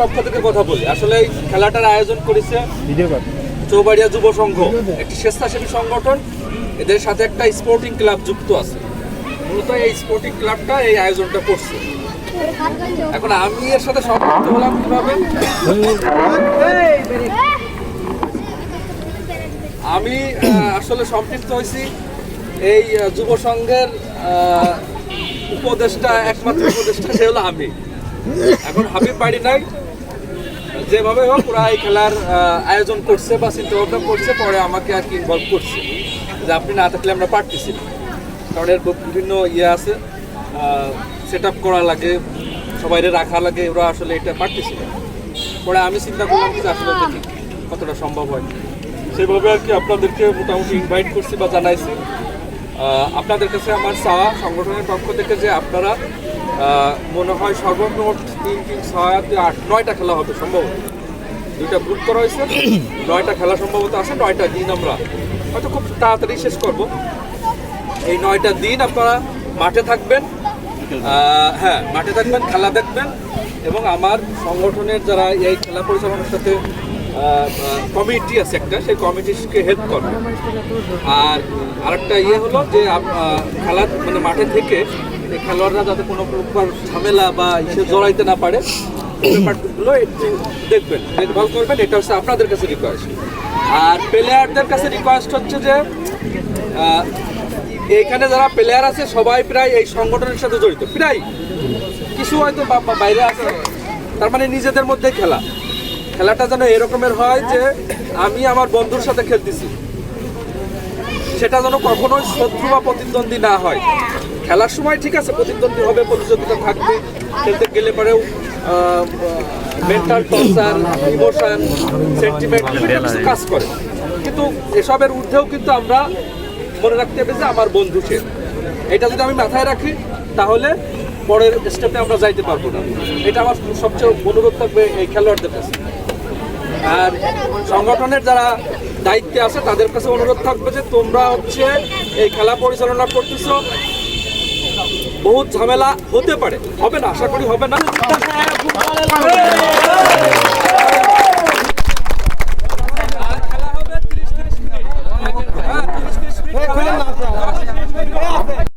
পক্ষ থেকে কথা বলি। আসলে এই খেলাটার আয়োজন করেছে চৌবাড়িয়া যুব সংঘ একটি স্বেচ্ছাসেবী সংগঠন। এদের সাথে একটা স্পোর্টিং ক্লাব যুক্ত আছে। মূলত এই স্পোর্টিং ক্লাবটা এই আয়োজনটা করছে। এখন আমি এর সাথে সম্পৃক্ত হলাম কীভাবে? আমি আসলে সম্পৃক্ত হয়েছি এই যুব সংঘের উপদেষ্টা একমাত্র উপদেষ্টা সে হলো আমি। এখন হাবিব বাড়ি নাই। যেভাবে হোক, ওরা এই খেলার আয়োজন করছে বা চিন্তা করছে, পরে আমাকে আর কি ইনভলভ করছে। যে আপনি না থাকলে আমরা পারতেছি কারণ এর বিভিন্ন ইয়ে আছে সেট আপ করা লাগে সবাই রাখা লাগে, ওরা আসলে এটা পারতেছি পরে আমি চিন্তা করলাম যে আসলে কতটা সম্ভব হয়। সেভাবে আর কি আপনাদেরকে মোটামুটি ইনভাইট করছি বা জানাইছি। আপনাদের কাছে আমার চাওয়া সংগঠনের পক্ষ থেকে যে আপনারা মনে হয় সর্বমোট তিন তিন ছয় আট নয়টা খেলা হবে সম্ভবত। দুইটা গ্রুপ করা হয়েছে। নয়টা খেলা সম্ভবত আছে নয়টা দিন আমরা হয়তো খুব তাড়াতাড়ি শেষ করব। এই নয়টা দিন আপনারা মাঠে থাকবেন হ্যাঁ মাঠে থাকবেন খেলা দেখবেন এবং আমার সংগঠনের যারা এই খেলা পরিচালনার সাথে কমিটি আছে একটা সেই কমিটিকে হেল্প করবে আর আরেকটা ইয়ে হলো যে খেলা মানে মাঠে থেকে খেলোয়াড়রা যাতে কোনো প্রকার ঝামেলা বা ইসে জড়াইতে না পারে ব্যাপারগুলো একটু দেখবেন দেখভাল করবেন এটা হচ্ছে আপনাদের কাছে রিকোয়েস্ট আর প্লেয়ারদের কাছে রিকোয়েস্ট হচ্ছে যে আহ, এইখানে যারা প্লেয়ার আছে সবাই প্রায় এই সংগঠনের সাথে জড়িত। প্রায় কিছু হয়তো বাইরে আছে তার মানে নিজেদের মধ্যে খেলা। খেলাটা যেন এরকমের হয় যে আমি আমার বন্ধুর সাথে খেলতেছি। সেটা যেন কখনোই শত্রু বা প্রতিদ্বন্দ্বী না হয়। খেলার সময় ঠিক আছে, প্রতিদ্বন্দ্বী হবে, প্রতিযোগিতা থাকবে, খেলতে গেলে পরেও মেন্টাল টর্চার ইমোশন সেন্টিমেন্ট বিভিন্ন কিছু কাজ করে। কিন্তু এসবের ঊর্ধ্বেও কিন্তু আমরা মনে রাখতে হবে যে আমার বন্ধু সে। এটা যদি আমি মাথায় রাখি, তাহলে পরের স্টেপে আমরা যাইতে পারব না। এটা আমার সবচেয়ে অনুরোধ থাকবে এই খেলোয়াড়দের কাছে। আর সংগঠনের যারা দায়িত্বে আছে, তাদের কাছে অনুরোধ থাকবে যে তোমরা হচ্ছে এই খেলা পরিচালনা করতেছ। বহুত ঝামেলা হতে পারে। হবে না, আশা করি হবে না।